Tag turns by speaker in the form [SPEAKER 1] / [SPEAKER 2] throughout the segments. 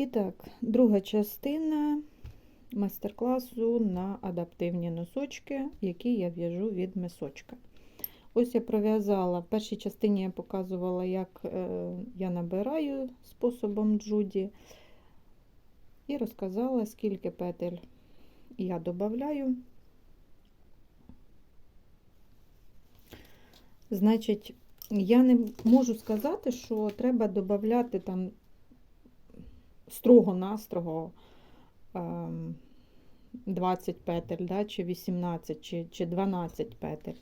[SPEAKER 1] І так, друга частина майстер-класу на адаптивні носочки, які я в'яжу від мисочка. Ось я пров'язала, в першій частині я показувала, як е, я набираю способом джуді, і розказала, скільки петель я додаю. Значить, я не можу сказати, що треба додати там строго-настрого ем, 20 петель, да, чи 18, чи, чи 12 петель.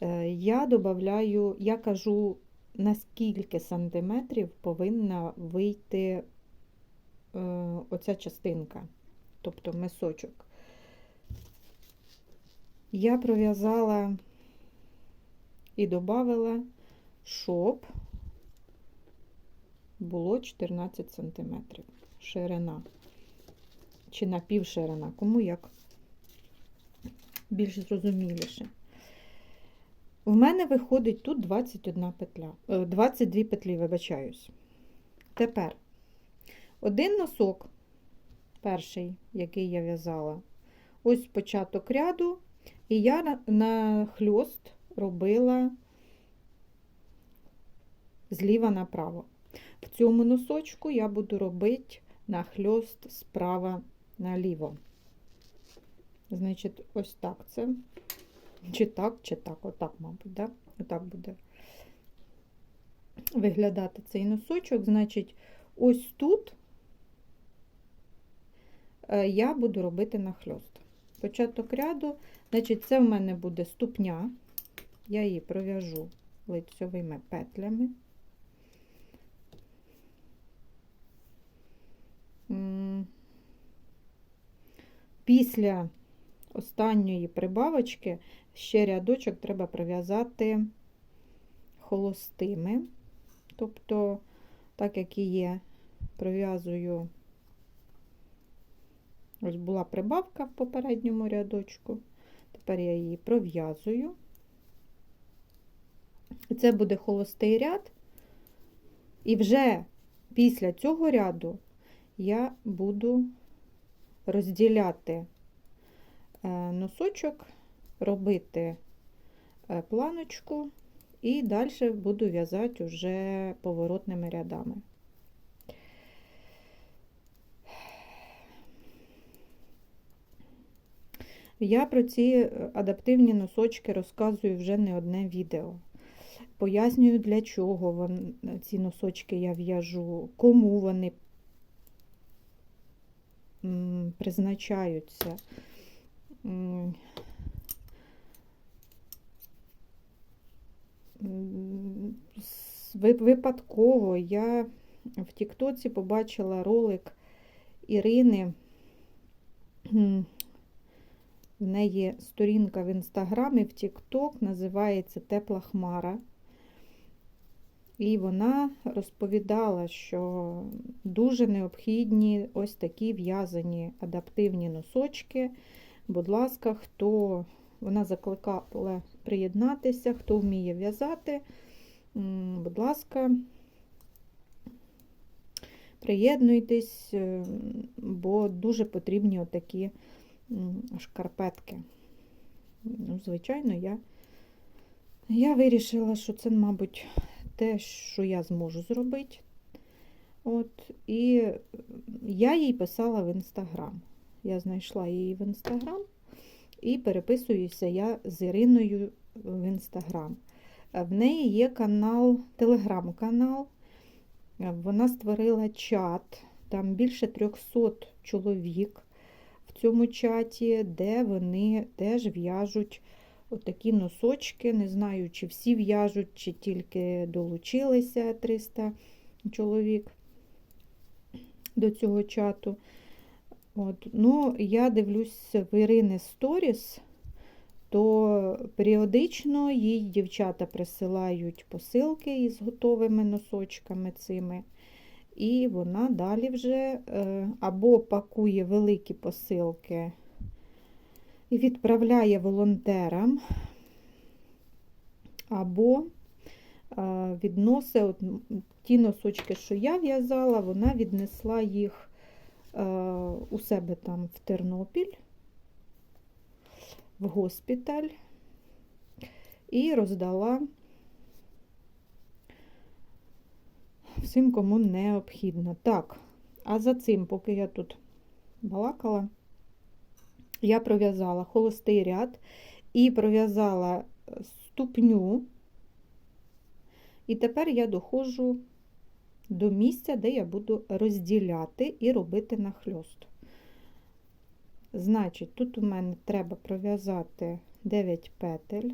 [SPEAKER 1] Е, Я додаю, я кажу, на скільки сантиметрів повинна вийти е, оця частинка, тобто мисочок. Я пров'язала і додала, щоб було 14 см ширина чи напівширина, кому як більш зрозуміліше. В мене виходить тут 21 петля, е, 22 петлі, вибачаюсь. Тепер один носок, перший, який я в'язала, ось початок ряду, і я на хльост робила зліва направо. В цьому носочку я буду робити нахльост справа наліво. Значить, ось так це. Чи так, чи так, отак, мабуть, да? отак буде виглядати цей носочок. Значить, ось тут е, я буду робити нахльост. Початок ряду, значить, це в мене буде ступня. Я її пров'яжу лицьовими петлями. Після останньої прибавочки ще рядочок треба пров'язати холостими. Тобто, так як і є, пров'язую, ось була прибавка в попередньому рядочку, тепер я її пров'язую. Це буде холостий ряд, і вже після цього ряду я буду розділяти е, носочок, робити е, планочку і далі буду в'язати вже поворотними рядами. Я про ці е, адаптивні носочки розказую вже не одне відео. Пояснюю, для чого ці носочки я в'яжу, кому вони призначаються. Випадково я в Тіктоці побачила ролик Ірини. В неї сторінка в інстаграмі в Тікток називається Тепла Хмара. І вона розповідала, що дуже необхідні ось такі в'язані адаптивні носочки. Будь ласка, хто вона закликала приєднатися, хто вміє в'язати, будь ласка, приєднуйтесь, е, бо дуже потрібні отакі шкарпетки. Ну, звичайно, я, я вирішила, що це, мабуть, те, що я зможу зробити. От, і я їй писала в інстаграм. Я знайшла її в інстаграм і переписуюся я з Іриною в інстаграм. В неї є канал, телеграм-канал. Вона створила чат, там більше 300 чоловік в цьому чаті, де вони теж в'яжуть отакі носочки. Не знаю, чи всі в'яжуть, чи тільки долучилися 300 чоловік до цього чату. От. Ну, я дивлюсь в Ірини Сторіс, то періодично їй дівчата присилають посилки із готовими носочками цими. І вона далі вже е, або пакує великі посилки і відправляє волонтерам, або відносить от ті носочки, що я в'язала, вона віднесла їх е, у себе там в Тернопіль, в госпіталь і роздала всім, кому необхідно. Так, а за цим, поки я тут балакала, я пров'язала холостий ряд і пров'язала ступню, і тепер я доходжу до місця, де я буду розділяти і робити нахльост. Значить, тут у мене треба пров'язати 9 петель.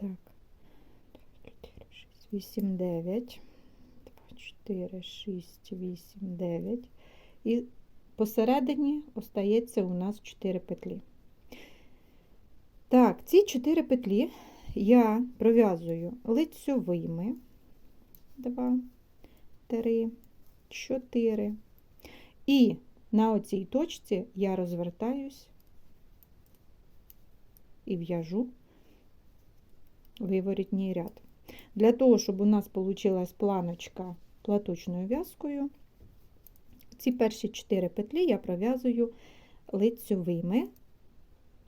[SPEAKER 1] Так, 4, 6, 8, 9, 2, 4, 6, 8, 9. І посередині остається у нас 4 петлі. Так, ці 4 петлі я пров'язую лицьовими. 2, 3, 4. І на оцій точці я розвертаюсь і в'яжу виворітній ряд. Для того, щоб у нас вийшла планочка платочною в'язкою, ці перші 4 петлі я пров'язую лицьовими,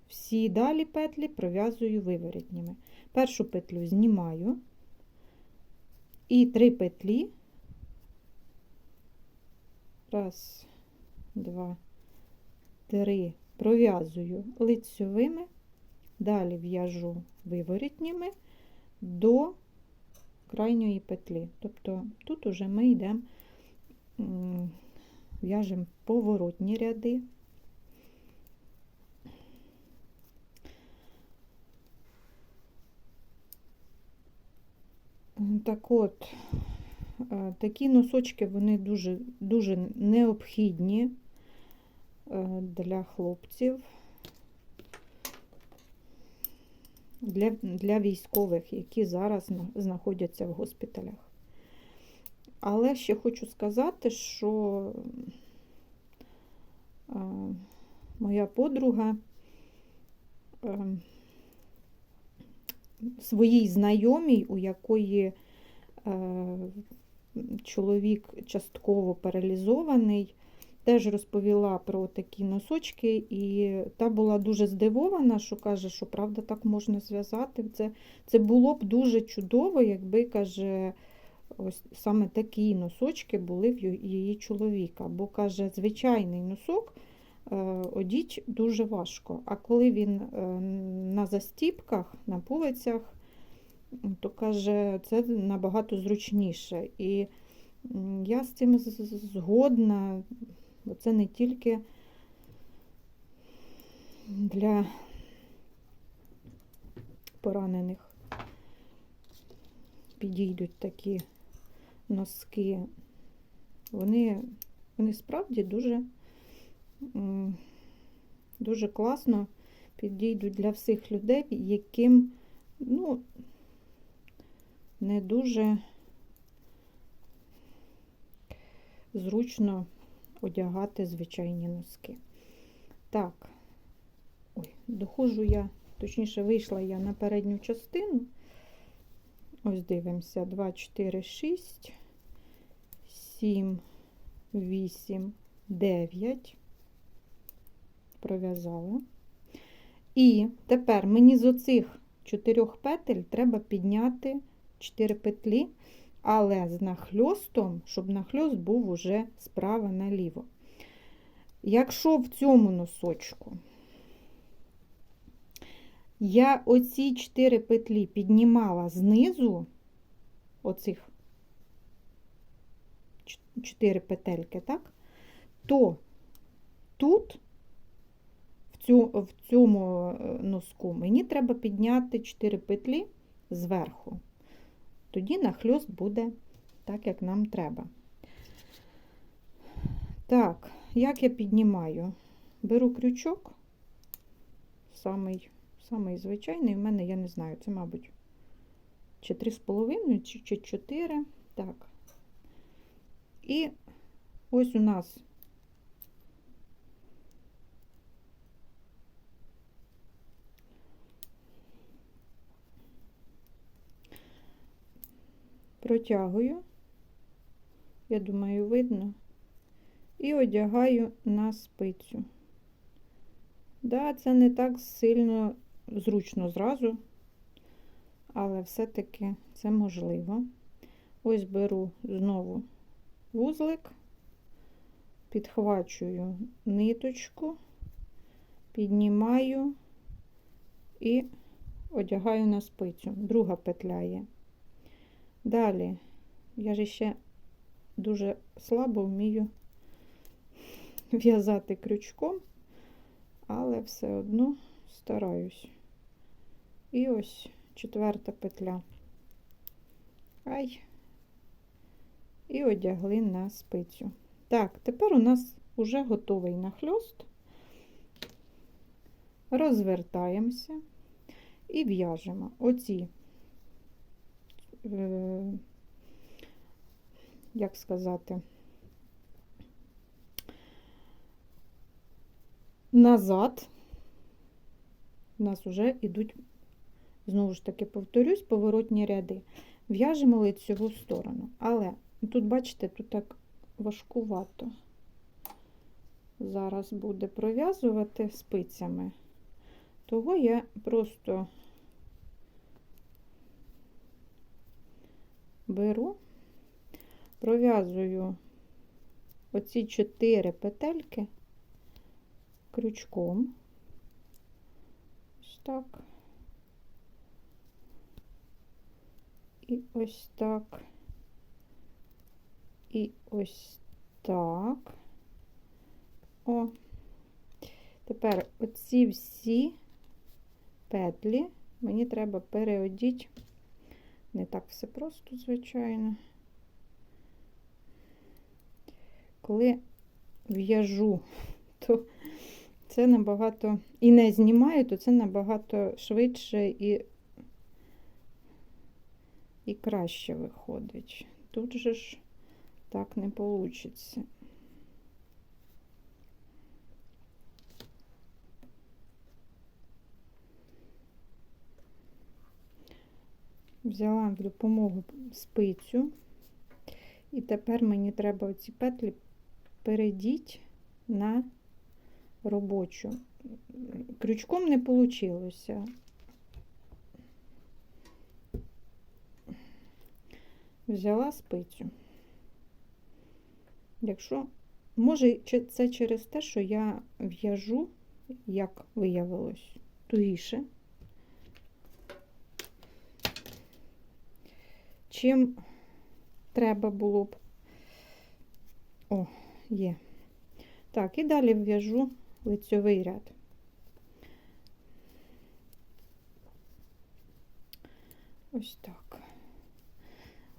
[SPEAKER 1] всі далі петлі пров'язую виворітніми. Першу петлю знімаю. І 3 петлі, раз, два, три, пров'язую лицьовими, далі в'яжу виворітніми до крайньої петлі. Тобто тут уже ми йдемо, в'яжемо поворотні ряди. Так от, е, такі носочки, вони дуже, дуже необхідні е, для хлопців. Для для військових, які зараз знаходяться в госпіталях. Але ще хочу сказати, що моя подруга своїй знайомій, у якої чоловік частково паралізований, теж розповіла про такі носочки, і та була дуже здивована, що каже, що правда так можна зв'язати. Це це було б дуже чудово, якби каже, ось саме такі носочки були в її чоловіка. Бо каже, звичайний носок е, одіть дуже важко. А коли він е, на застіпках, на пулицях, то каже, це набагато зручніше. І я з цим згодна бо це не тільки для поранених підійдуть такі носки. Вони, вони справді дуже, дуже класно підійдуть для всіх людей, яким, ну, не дуже зручно одягати звичайні носки. Так, ой, доходжу я, точніше, вийшла я на передню частину. Ось дивимося: 2, 4, 6, 7, 8, 9. Пров'язала. І тепер мені з оцих чотирьох петель треба підняти 4 петлі але з нахльостом, щоб нахльост був уже справа наліво. Якщо в цьому носочку я оці 4 петлі піднімала знизу, оцих 4 петельки, так, то тут, в цьому е, носку, мені треба підняти 4 петлі зверху тоді нахльост буде так, як нам треба. Так, як я піднімаю? Беру крючок, самий, самий звичайний, в мене, я не знаю, це, мабуть, чи 3,5, чи, чи 4. Так. І ось у нас протягую, я думаю, видно, і одягаю на спицю. Да, це не так сильно зручно зразу, але все-таки це можливо. Ось беру знову вузлик, підхвачую ниточку, піднімаю і одягаю на спицю. Друга петля є. Далі, я ж ще дуже слабо вмію в'язати крючком, але все одно стараюсь. І ось четверта петля. Ай, і одягли на спицю. Так, тепер у нас вже готовий нахльост. Розвертаємося і в'яжемо оці, як сказати, назад. У нас вже йдуть, знову ж таки, повторюсь, поворотні ряди. В'яжемо лицьову сторону. Але тут, бачите, тут так важкувато. Зараз буде пров'язувати спицями. Того я просто беру, пров'язую оці чотири петельки крючком. Ось так. І ось так. І ось так. О. Тепер оці всі петлі мені треба переодіти. Не так все просто, звичайно. Коли в'яжу, то це набагато і не знімаю, то це набагато швидше і і краще виходить. Тут же ж так не вийде. Взяла в допомогу спицю, і тепер мені треба оці петлі перейдіть на робочу. Крючком не вийшло. Взяла спицю. Якщо, може, це через те, що я в'яжу, як виявилось, тугіше, чим треба було б. О, є. Так, і далі в'яжу лицьовий ряд. Ось так.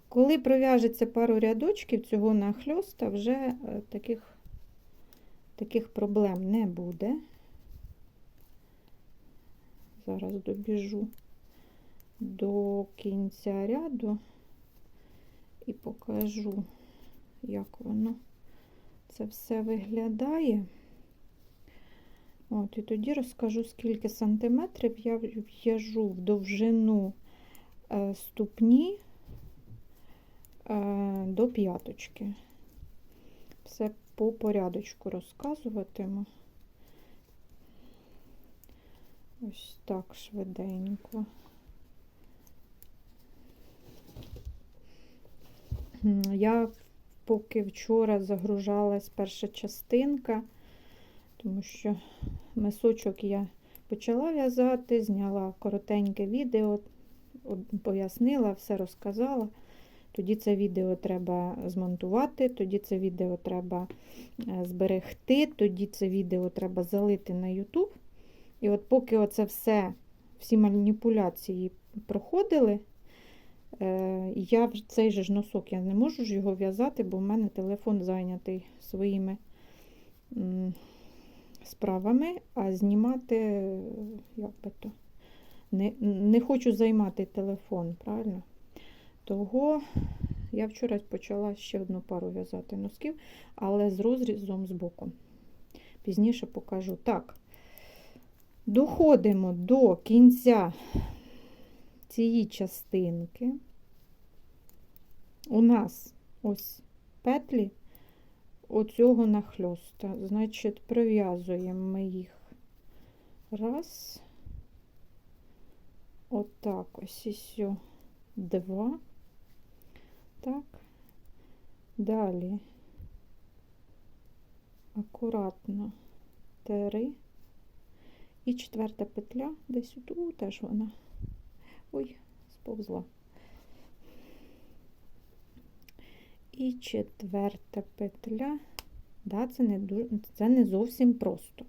[SPEAKER 1] Коли пров'яжеться пару рядочків цього нахльоста, вже е, таких, таких проблем не буде. Зараз добіжу до кінця ряду і покажу, як воно це все виглядає. От, І тоді розкажу, скільки сантиметрів я в'яжу в довжину е, ступні е, до п'яточки. Все по порядочку розказуватиму. Ось так швиденько. Я поки вчора загружалась перша частинка, тому що мисочок я почала в'язати, зняла коротеньке відео, пояснила, все розказала. Тоді це відео треба змонтувати, тоді це відео треба е, зберегти, тоді це відео треба залити на YouTube. І от поки оце все, всі маніпуляції проходили, я цей же ж носок я не можу ж його в'язати, бо в мене телефон зайнятий своїми справами, а знімати, як би то, не, не хочу займати телефон, правильно? Того я вчора почала ще одну пару в'язати носків, але з розрізом з боку. Пізніше покажу. Так, доходимо до кінця цієї частинки. у нас ось петлі оцього нахльоста. Значить, пров'язуємо ми їх раз. Отак ось і сю. Два. Так. Далі. Акуратно. Три. І четверта петля. Десь тут теж вона. Ой, сповзла. І четверта петля. Да, це не це не зовсім просто.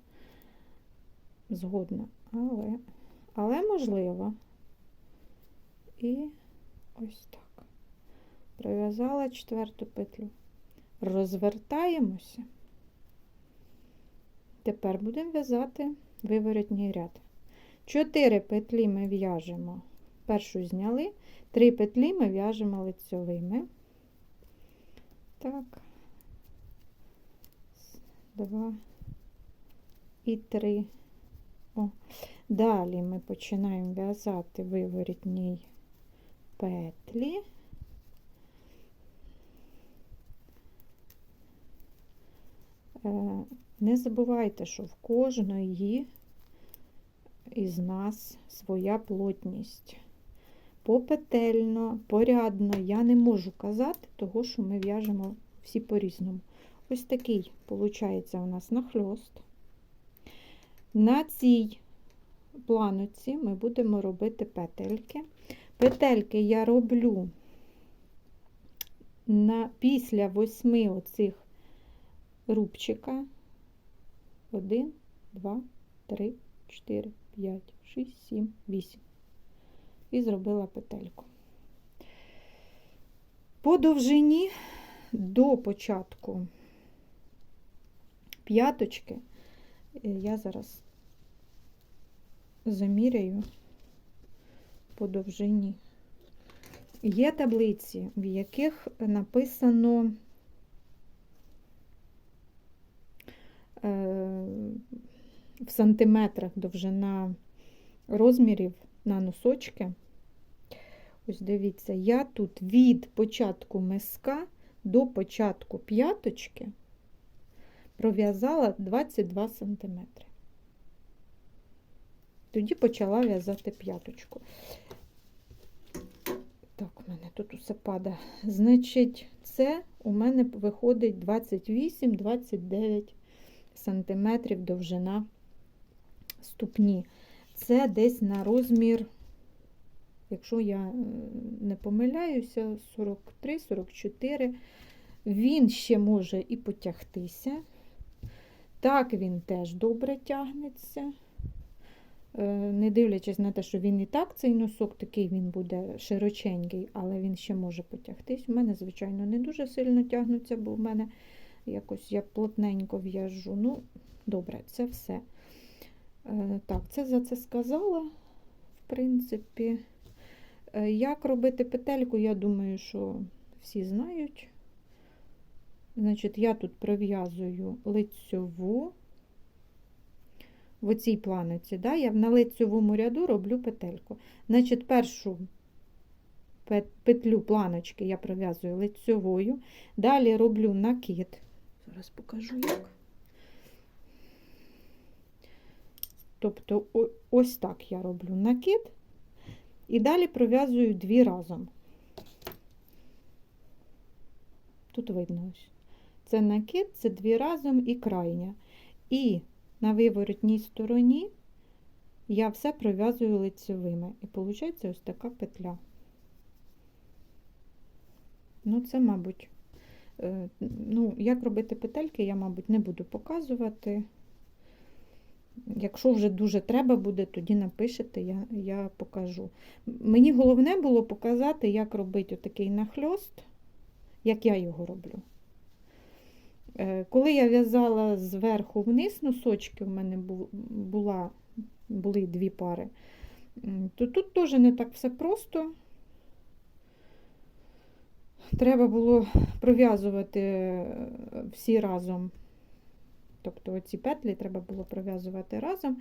[SPEAKER 1] Згодна, але, але можливо. І ось так. Пров'язала четверту петлю. Розвертаємося. Тепер будемо в'язати виворотній ряд. Чотири петлі ми в'яжемо. Першу зняли, три петлі ми в'яжемо лицьовими. Так, два і три. О. Далі ми починаємо в'язати виворітній петлі. Е, Не забувайте, що в кожної із нас своя плотність. Попетельно, порядно я не можу казати, того, що ми в'яжемо всі по-різному. Ось такий, виходить, у нас нахльост. На цій планоці ми будемо робити петельки. Петельки я роблю на, після восьми оцих рубчика. Один, два, три, чотири, п'ять, шість, сім, вісім. І зробила петельку. По довжині до початку п'яточки е, я зараз заміряю по довжині. Є таблиці, в яких написано е, в сантиметрах довжина розмірів на носочки. Ось дивіться, я тут від початку миска до початку п'яточки пров'язала 22 см. Тоді почала в'язати п'яточку. Так, у мене тут усе падає. Значить, це у мене виходить 28-29 см довжина ступні. Це десь на розмір, якщо я не помиляюся, 43-44. Він ще може і потягтися. Так, він теж добре тягнеться. Е, Не дивлячись на те, що він і так, цей носок такий він буде широченький, але він ще може потягтись. У мене, звичайно, не дуже сильно тягнуться, бо в мене якось я плотненько в'яжу. Ну, добре, це все. Е, Так, це за це сказала, в принципі. Е, Як робити петельку, я думаю, що всі знають. Значить, я тут пров'язую лицьову в оцій планиці, да, я на лицьовому ряду роблю петельку. Значить, першу петлю планочки я пров'язую лицьовою, далі роблю накид. Зараз покажу як. Тобто, ось так я роблю накид, і далі пров'язую дві разом. Тут видно ось. Це накид, це дві разом і крайня. І на виворотній стороні я все пров'язую лицевими. І виходить ось така петля. Ну, це, мабуть, е, ну, як робити петельки, я, мабуть, не буду показувати. Якщо вже дуже треба буде, тоді напишете, я я покажу. Мені головне було показати, як робити отакий нахльост, як я його роблю. Е, коли я в'язала зверху вниз носочки, в мене була, були дві пари, то тут теж не так все просто. Треба було пров'язувати е, всі разом. Тобто оці петлі треба було пров'язувати разом.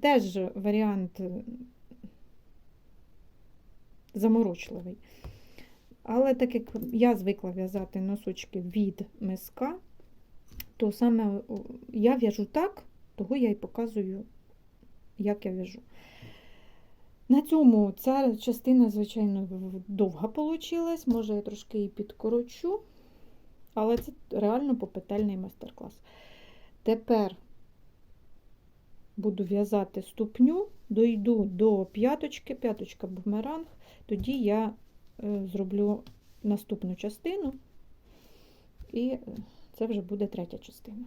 [SPEAKER 1] Теж варіант заморочливий. Але так як я звикла в'язати носочки від миска, то саме я в'яжу так, того я і показую, як я в'яжу. На цьому ця частина, звичайно, довга вийшла. Може, я трошки її підкорочу, але це реально попетельний майстер-клас. Тепер буду в'язати ступню, дойду до п'яточки, п'яточка бумеранг, тоді я е, зроблю наступну частину, і е, це вже буде третя частина.